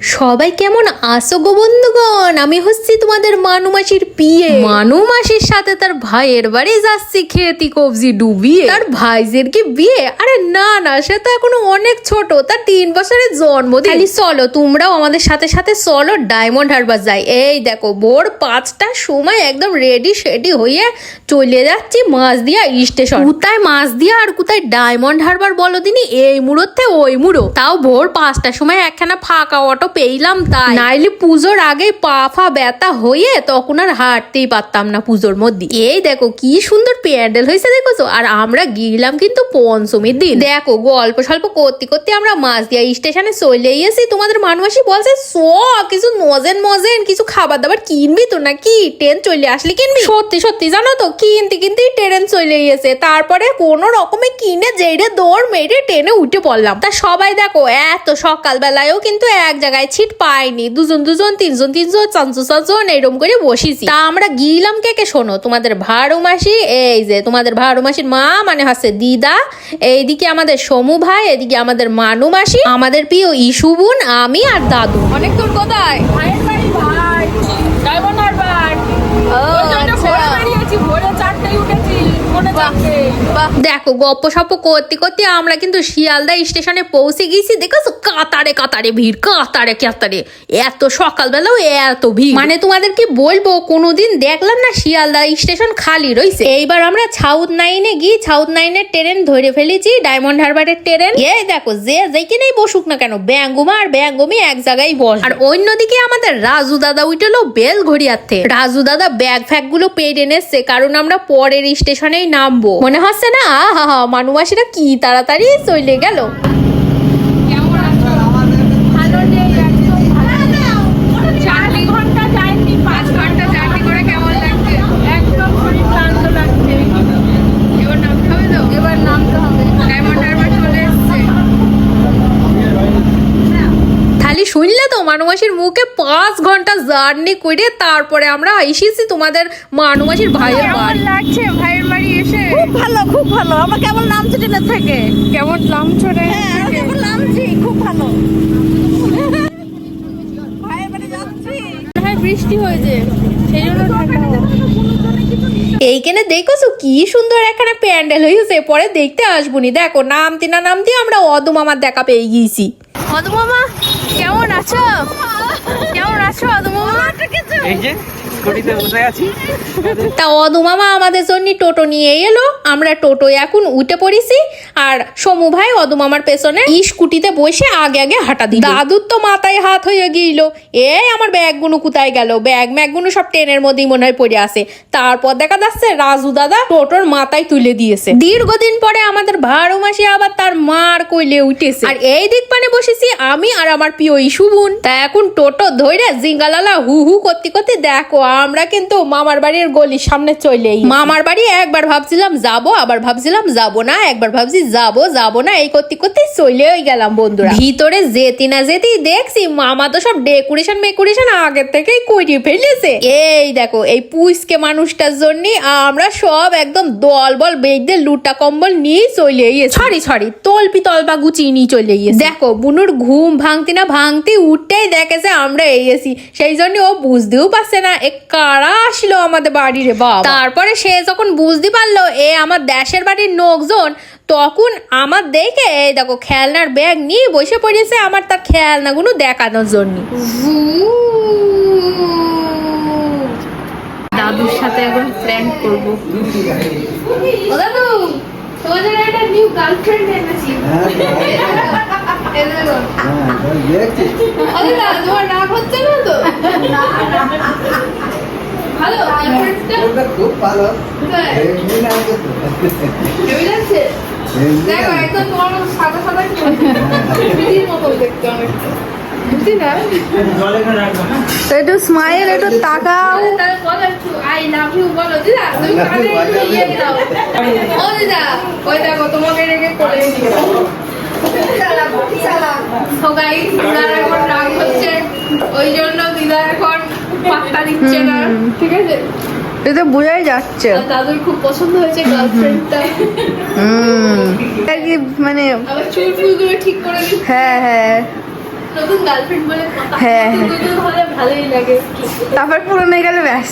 সবাই কেমন আসো গো বন্ধুগণ? আমি হচ্ছি তোমাদের মানু মাসির পিয়ে। মানু মাসির সাথে তার ভাইয়ের বাড়ি যাচ্ছি, খেতি কবজি ডুবিয়ে। তার ভাইজের কি বিয়ে? আরে না না, সে তো এখনও অনেক ছোট। তার তিন বছরের জন্মদিন। খালি চলো, তোমরাও আমাদের সাথে সাথে চলো, ডায়মন্ড হারবার যাই। এই দেখো, ভোর পাঁচটার সময় একদম রেডি সেডি হয়ে চলে যাচ্ছি মাছ দিয়া স্টেশন। কোথায় মাছ দিয়া আর কোথায় ডায়মন্ড হারবার বলো দিনি? এই মুড়োতে ওই মুড়ো। তাও ভোর পাঁচটার সময় একখানা ফাঁকা অটো পেইলাম তাই। নাইলে পুজোর আগে পা ফা ব্যথা হয়ে তখন আর হাঁটতেই পারতাম না পুজোর মধ্যে। এই দেখো কি সুন্দর প্যান্ডেল হয়েছে দেখো আর আমরা গিয়েলাম কিন্তু পঞ্চমীর দিন। দেখো গল্প স্বল্প করতে করতে আমরা মাছ দিয়া স্টেশনে চলে এসেছি। তোমাদের মানুষই বলছে স কিছু নজেন মজেন কিছু খাবার দাবার কিনবি তো নাকি? ট্রেন চলে আসলে কিনবি? সত্যি সত্যি জানো তো কিনতে কিনতে ট্রেন চলে গেছে। তারপরে কোনো রকমে কিনে যেড়ে দৌড় মেরে ট্রেনে উঠে পড়লাম। তা সবাই দেখো এত সকালবেলায়ও কিন্তু এক জায়গায় ছিট পাইনি। দুজন দুজন, তিনজন তিনজন চাঞ্চু চাঞ্চন এরকম করে বসেছি। তা আমরা গিলাম কে কে শোনো? তোমাদের ভাড়ু মাসি, এই যে তোমাদের ভাড়ু মাসির মা মানে হচ্ছে দিদা, এইদিকে আমাদের সমু ভাই, এদিকে আমাদের মানু মাসি, আমাদের প্রিয় ইসুবুন আমি আর দাদু। অনেক দূর কোথায়? দেখো গপ্প সপ্প করতে করতে আমরা কিন্তু শিয়ালদা স্টেশনে পৌঁছে গেছি দেখেছ? কাতারে কাতারে ভিড় কাতারে কাতারে। এত সকালবেলাও এত ভিড়। মানে তোমাদের কি বলব কোনোদিন দেখলাম না শিয়ালদা স্টেশন খালি রইছে। এইবার আমরা সাউথ নাইনে গিয়ে সাউথ নাইনের ট্রেন ধরে ফেলেছি ডায়মন্ড হারবারের ট্রেন। এই দেখো যে যেখানেই বসুক না কেন ব্যাঙ্গুমা আর ব্যাঙ্গুমি এক জায়গায় বস। আর অন্যদিকে আমাদের রাজু দাদা উঠল বেল ঘড়িয়াতে রাজু দাদা ব্যাগ ফ্যাগগুলো পেয়ে এনেছে কারণ আমরা পরের স্টেশনেই নামবো। মনে হচ্ছে না আহা হা মানুষেরা কি তাড়াতাড়ি চলে গেল কেমন আছো ভালো নেই একদম ভালো নেই। চার ঘণ্টা যায়নি পাঁচ ঘণ্টা জার্নি করে কেমন লাগছে একদম শরীর ক্লান্ত লাগছে এবার নামতে হবে তো এবার নামতে হবে ডায়মন্ড হারবার চলে এসছে খালি তো মানুষের মুখে পাঁচ ঘণ্টা জার্নি করে তারপরে আমরা এসেছি তোমাদের মানুমাসির ভাইয়ের বাড়ি। লাগছে ভাইয়ের বাড়ি এসে? খুব ভালো খুব ভালো। আমার কেমন নামছি না থাকে। কেমন নাম ছোটে হ্যাঁ কেমন নামছি খুব ভালো ভাইয়ের বাড়ি যাচ্ছি হ্যাঁ বৃষ্টি হয়েছে? সেই জন্য এইখানে দেখোছো কি সুন্দর এখানে প্যান্ডেল হয়েছে। পরে দেখতে আসবনি। দেখো নামতে না নামতে আমরা অদু মামার দেখা পেয়ে গিয়েছি। অদু মামা কেমন আছো? কেমন আছো অদু মামা? এই যে তা অদুমামা আমাদের জন্য টোটো নিয়ে এলো। আমরা টোটো এখন উঠে পড়েছি আর সমু ভাই অদুমামার পেছনে ই স্কুটিতে বসে আগে আগে হাঁটা দিল। দাদুর তো মাথায় হাত হয়ে গিয়েছিল এই আমার ব্যাগগুলো কোথায় গেল? ব্যাগ ম্যাগগুলো সব ট্রেনের মধ্যেই মনে হয় পড়ে আছে। তারপর দেখা যাচ্ছে রাজু দাদা টোটোর মাথায় তুলে দিয়েছে। দীর্ঘদিন পরে আমাদের ভাড়ো মাসি আবার তার মার কইলে উঠেছে। আর এই দিক পানে বসেছি আমি আর আমার প্রিয় ইসুবুন তা এখন টোটো ধরে জিঙ্গালালা হু হু করতে করতে দেখো আমরা কিন্তু মামার বাড়ির গলির সামনে চলেই। মামার বাড়ি একবার ভাবছিলাম যাব আবার ভাবছিলাম যাব না একবার ভাবছি যাব যাব না এই করতে করতে চলেই গেলাম বন্ধুরা। ভিতরে যেতে না যেতেই দেখছি মামা তো সব ডেকোরেশন মেকোরেশন আগের থেকেই করিয়ে ফেলেছে। এই দেখো এই পুইসকে মানুষটার জন্য আমরা সব একদম দল বল বেগদের লুটা কম্বল নিয়ে চলে গিয়েছি সরি সরি তলপি তলপা গুছিয়ে নিয়ে চলে গিয়েছি দেখো বুনুর ঘুম ভাঙতি না ভাঙতি উঠতেই দেখেছে আমরা এসেছি। সেই জন্য ও বুঝতেও পারছে না কারা আসলো আমাদের বাড়ি রে বাবা? তারপরে সে যখন বুঝতে পারল এ আমার দেশের বাড়ির লোকজন তখন আমার দেখে এই দেখো খেলনার ব্যাগ নিয়ে বসে পড়েছে আমার তার খেলনাগুলো দেখানোর জন্য। দাদুর সাথে এখন প্র্যাঙ্ক করব। ও দাদু তোমাদের একটা নিউ গার্লফ্রেন্ড এনেছি। দেখো। ও দাদা, তোমার রাগ হচ্ছে না তো? ভালো? গার্লফ্রেন্ডটা খুব ভালো। হ্যাঁ, এমনি না তো। হেভি লাগছে? দেখো একদম তোমার সাদা সাদা দিদির মতো দেখতে অনেকটা। না? তো একটু স্মাইল একটু তাকাও। তাহলে বলো একটু আই লাভ ইউ বলো দিদা তুমি কানে ইয়ে দাও। ও দিদা ওই দেখো তোমাকে রেখে করে নিয়ে এখন রাগ হচ্ছে ওই জন্য দিদা এখন পাত্তা দিচ্ছে না। ঠিক আছে? এটা তো বোঝাই যাচ্ছে। দাদুর খুব পছন্দ হয়েছে গার্লফ্রেন্ডটা হুম। কি মানে আবার চুল ফুলগুলো ঠিক করে হ্যাঁ হ্যাঁ। নতুন গার্লফ্রেন্ড বলে হ্যাঁ। নতুন ভালোই লাগে। তারপর পুরনো হয়ে গেলে ব্যাস।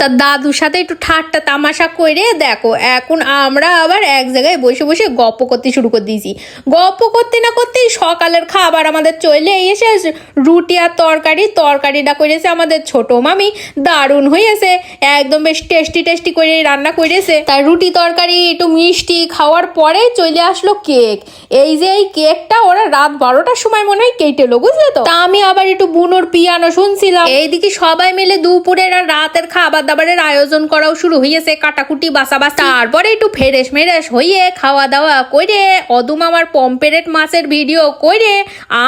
তা দাদুর সাথে একটু ঠাট্টা তামাশা করে দেখো, এখন আমরা আবার এক জায়গায় বসে বসে গপ্প করতে শুরু করে দিয়েছি। গপ্প করতে না করতেই সকালের খাবার আমাদের চলে এসে রুটি আর তরকারি, তরকারিটা করেছে আমাদের ছোট মামি, দারুণ হয়েছে। একদম বেশ টেস্টি টেস্টি করে রান্না করেছে। তার রুটি, তরকারি, একটু মিষ্টি খাওয়ার পরে চলে আসলো কেক। এই যে এই কেকটা ওরা রাত বারোটার সময় মনে হয় কেটেলো, বুঝলে তো? তা আমি আবার একটু বুনোর পিয়ানো শুনছিলাম। এইদিকে সবাই মিলে দুপুরের আর রাতের খাবার দাবারের আয়োজন করাও শুরু হয়েছে কাটাকুটি বাসা বাসা তারপরে একটু ফেরেশ মেরেশ হইয়ে খাওয়া দাওয়া করে অদুম আমার পম্পেরেট মাছের ভিডিও করে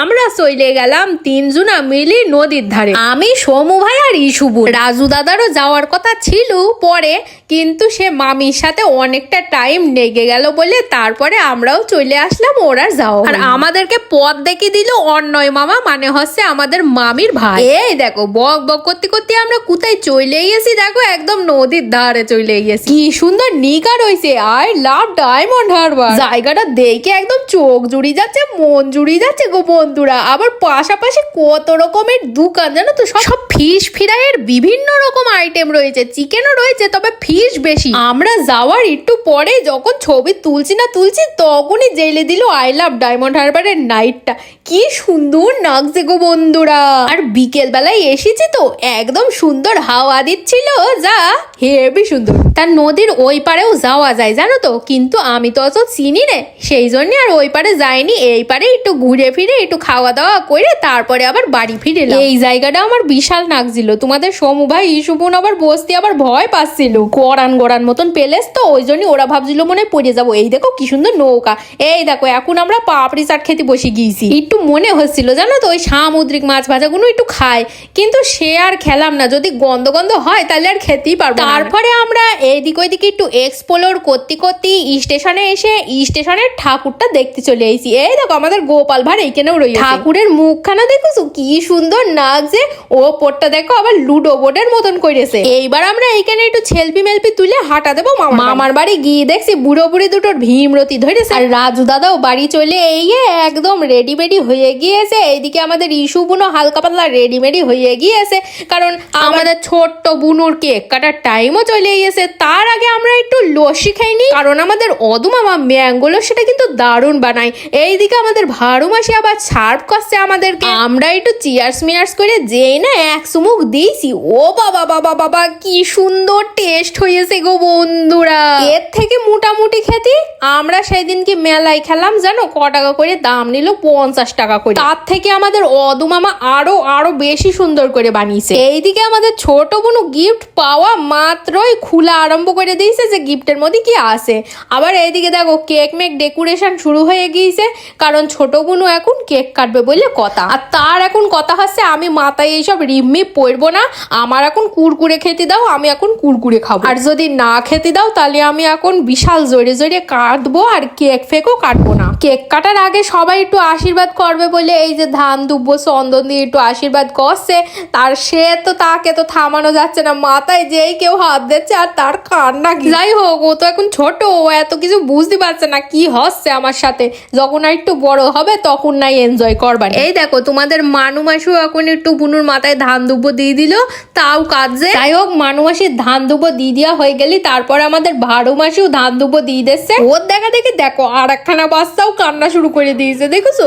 আমরা চলে গেলাম তিনজনা মিলি নদীর ধারে। আমি, সমু ভাই আর ইসুবু রাজু দাদারও যাওয়ার কথা ছিল পরে, কিন্তু সে মামির সাথে অনেকটা টাইম লেগে গেল বলে তারপরে আমরাও চলে আসলাম ওরা যাও আর আমাদেরকে পথ দেখে দিল অন্যয় মামা মানে হচ্ছে আমাদের মামির ভাই। এই দেখো, বক বক করতে করতে আমরা কোথায় চলে গেছি দেখো একদম নদীর ধারে চলে গেছি কি সুন্দর নিকা রয়েছে। আই লাভ ডায়মন্ড হারবার জায়গাটা দেখে একদম চোখ জুড়ি যাচ্ছে, মন জুড়ি যাচ্ছে গো বন্ধুরা। আবার পাশাপাশি কত রকমের দোকান জানো তো? সব সব ফিশ ফ্রাইয়ের বিভিন্ন রকম আইটেম রয়েছে। চিকেনও রয়েছে, তবে ফিশ বেশি। আমরা যাওয়ার একটু পরে যখন ছবি তুলছি না তুলছি, তখনই জেলে দিল আই লাভ ডায়মন্ড হারবারের নাইটটা কি সুন্দর লাগছে গো বন্ধুরা। আর বিকেল বেলায় এসেছি তো, একদম সুন্দর হাওয়া দিচ্ছিল, যা হেবি সুন্দর। তার নদীর ওই পারেও যাওয়া যায়, জানো তো? কিন্তু আমি তো অত চিনি রে সেই জন্য আর ওই পারে যাইনি। এই পারে একটু ঘুরে ফিরে, একটু খাওয়া দাওয়া করে তারপরে আবার বাড়ি ফিরে। এই জায়গাটা আমার বিশাল নাকছিল তোমাদের সমু ভাই ইসুপুন আবার বসতে আবার ভয় পাচ্ছিল। গড়ান গড়ান মতন পেলেস তো, ওই জন্য ওরা ভাবছিল মনে পড়ে যাব। এই দেখো কি সুন্দর নৌকা। এই দেখো, এখন আমরা পাপড়ি চাট খেতে বসে গিয়েছি। একটু মনে হচ্ছিল, জানো তো? ওই সামুদ্রিক মাছ ভাজাগুলো একটু খাই কিন্তু সে আর খেলাম না। যদি গন্ধ গন্ধ হয়, তাহলে আর খেতেই পারব তারপরে আমরা এইদিক ওইদিকে একটু এক্সপ্লোর করতে করতে স্টেশনে এসে স্টেশনের ঠাকুরটা দেখতে চলে এসেছি। এই দেখো, আমাদের গোপাল ভাড় এইখানেও রয়েছে ঠাকুরের মুখখানা দেখছ? কি সুন্দর নাচছে ও পোটটা দেখো, আবার লুডো বোর্ডের মতন করেছে এইবার আমরা এইখানে একটু সেলফি মেলফি তুলে হাঁটা দেবো মামার বাড়ি। গিয়ে দেখছি বুড়ো বুড়ি দুটোর ভীমরতি ধরেছে। আর রাজু দাদাও বাড়ি চলে এই একদম রেডি মেডি হয়ে গিয়েছে। এইদিকে আমাদের ইস্যু বুনো হালকা পাতলা রেডিমেডি হয়ে গিয়েছে। কারণ আমাদের ছোট্ট বুনুর কেক কাটার টাইমও চলে গিয়েছে তার আগে আমরা একটু লস্যি খাইনি। কারণ আমাদের অদুমামা ম্যাঙ্গো লস্যিটা কিন্তু দারুণ বানায়। এইদিকে আমাদের ভাড়ু মাসি আবার সার্ভ করছে আমাদেরকে। আমরা একটু চিয়ার্স মিয়ার্স করে যেই না এক চুমুক দিয়েছি। ও বাবা বাবা বাবা, কি সুন্দর টেস্ট হয়েছে গো বন্ধুরা। এর থেকে মোটামুটি খেতে আমরা সেদিনকে মেলায় খেলাম, জানো? ক টাকা করে দাম নিল পঞ্চাশ টাকা করে। তার থেকে আমাদের অদুমামা আরও আরও বেশি সুন্দর করে বানিয়েছে। এইদিকে আমাদের ছোট বোনু গিফট পাওয়া মাত্রই খোলা আরম্ভ করে দিয়েছে যে গিফটের মধ্যে কি আছে। আবার এইদিকে দেখো কেক মেক ডেকোরেশন শুরু হয়ে গিয়েছে, কারণ ছোট বোনু এখন কেক কাটবে বলে কথা। আর তার এখন কথা হচ্ছে, আমি মাথায় এইসব রিম্মি পরবো না, আমার এখন কুরকুরে খেতে দাও, আমি এখন কুরকুরে খাব। আর যদি না খেতে দাও, তাহলে আমি এখন বিশাল জোরে জোরে কাটবো আর কেক ফেকও কাটবো না। কেক কাটার আগে সবাই একটু আশীর্বাদ করবে বলে এই যে ধান দুব্ব চন্দন দিয়ে একটু আশীর্বাদ করছে তার সে তো তাকে তো থামানো যাচ্ছে না মাথায় যেই কেউ হাত দিচ্ছে আর তার কান্না যাই হোক ও তো এখন ছোট ও এত কিছু বুঝতে পারছে না কি হচ্ছে আমার সাথে। যখন আর একটু বড় হবে তখন নাই এনজয় করবার এই দেখো তোমাদের মানু মাসু এখন একটু বুনুর মাথায় ধান দুব্ব দিয়ে দিল তাও কাজে যাই হোক মানু মাসির ধান দুব্ব দিয়ে দেওয়া হয়ে গেলি তারপর আমাদের ভাড়ু মাসিও ধান দুব্ব দিয়ে দিচ্ছে ওর দেখা দেখি দেখো আর একখানা বাচ্চাও কান্না শুরু করে দিয়েছে দেখেছ?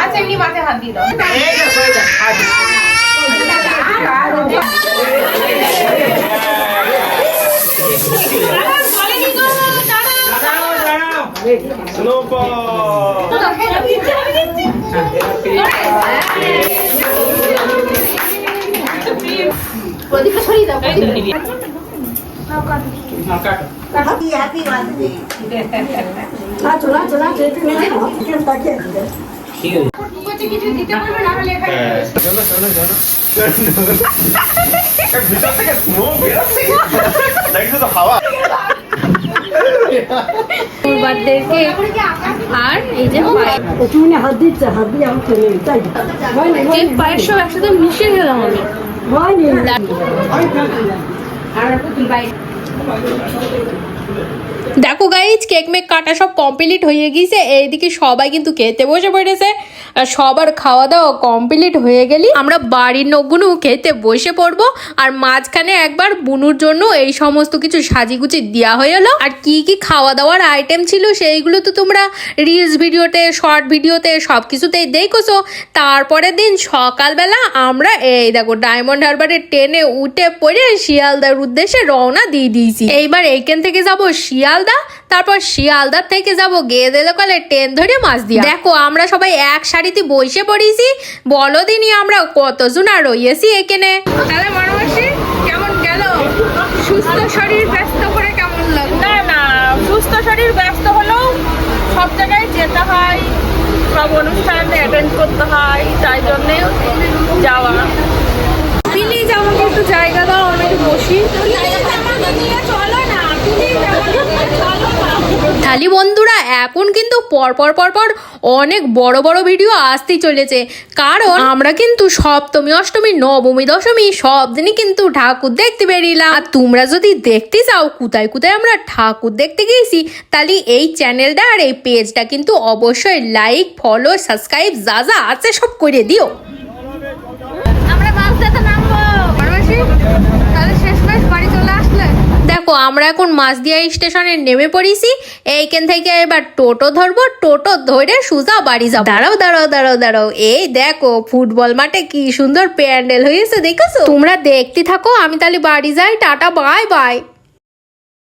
আচ্ছা এমনি মাথায় হাত দিয়ে দাও প্রদীপটা সরিয়ে দাও তো হাওয়া বার্থডে আর এই যে তুমি হাত দিচ্ছে হাত দিয়ে আমি চলে তাই কেক সব একসাথে মিশিয়ে গেলাম আমি হয়নি আর কি বাইরে দেখো গাইজ কেক মেক কাটা সব কমপ্লিট হয়ে গিয়েছে। এইদিকে সবাই কিন্তু খেতে বসে পড়েছে। আর সবার খাওয়া দাওয়া কমপ্লিট হয়ে গেলি। আমরা বাড়ির নগুনু খেতে বসে পড়ব। আর মাঝখানে একবার বুনুর জন্য এই সমস্ত কিছু সাজিগুজি দেওয়া হয়ে এলো। আর কি কি খাওয়া দাওয়ার আইটেম ছিল সেইগুলো তো তোমরা রিলস ভিডিওতে শর্ট ভিডিওতে সব কিছুতেই দেখোছো। তারপরের দিন সকালবেলা আমরা এই দেখো ডায়মন্ড হারবারে ট্রেনে উঠে পড়ে শিয়ালদার উদ্দেশ্যে রওনা দিয়ে দিয়েছি। এইবার এইখান থেকে যাব শিয়ালদা তারপর শিয়ালদার থেকে যাব গেদে লোকালে ট্রেন ধরে মাছ দিয়া। দেখো আমরা সবাই এক সারিতে বসে পড়েছি বলো দিনই আমরা কতজন আর রইয়েছি এখানে? তাহলে মানবাসী কেমন গেল? সুস্থ শরীর ব্যস্ত করে কেমন লাগল? না না সুস্থ শরীর ব্যস্ত হলেও সব জায়গায় যেতে হয় সব অনুষ্ঠানে অ্যাটেন্ড করতে হয় তাই জন্যে যাওয়া। প্লিজ আমাকে একটু জায়গা দাও আমি একটু বসি তাহলে বন্ধুরা, এখন কিন্তু পর পর পর পর অনেক বড় বড় ভিডিও আসতেই চলেছে। কারণ আমরা কিন্তু সপ্তমী, অষ্টমী, নবমী, দশমী সব দিনই কিন্তু ঠাকুর দেখতে বেরিয়েলাম আর তোমরা যদি দেখতে চাও কোথায় কোথায় আমরা ঠাকুর দেখতে গিয়েছি, তাহলে এই চ্যানেলটা আর এই পেজটা কিন্তু অবশ্যই লাইক ফলো সাবস্ক্রাইব যা যা আছে সব করে দিও। আমরা মাছ দেখতে নামবো মানবাসী তাহলে শেষমেশ বাড়ি চলে আসলে দেখো, আমরা এখন মাসদিয়া স্টেশনে নেমে পড়েছি। এইখান থেকে এবার টোটো ধরবো, টোটো ধরে সুজা বাড়ি যাব। দাঁড়াও দাঁড়াও দাঁড়াও দাঁড়াও। এই দেখো, ফুটবল মাঠে কি সুন্দর প্যান্ডেল হয়েছে, দেখেছ? তোমরা দেখতে থাকো, আমি তাহলে বাড়ি যাই, টাটা, বাই বাই।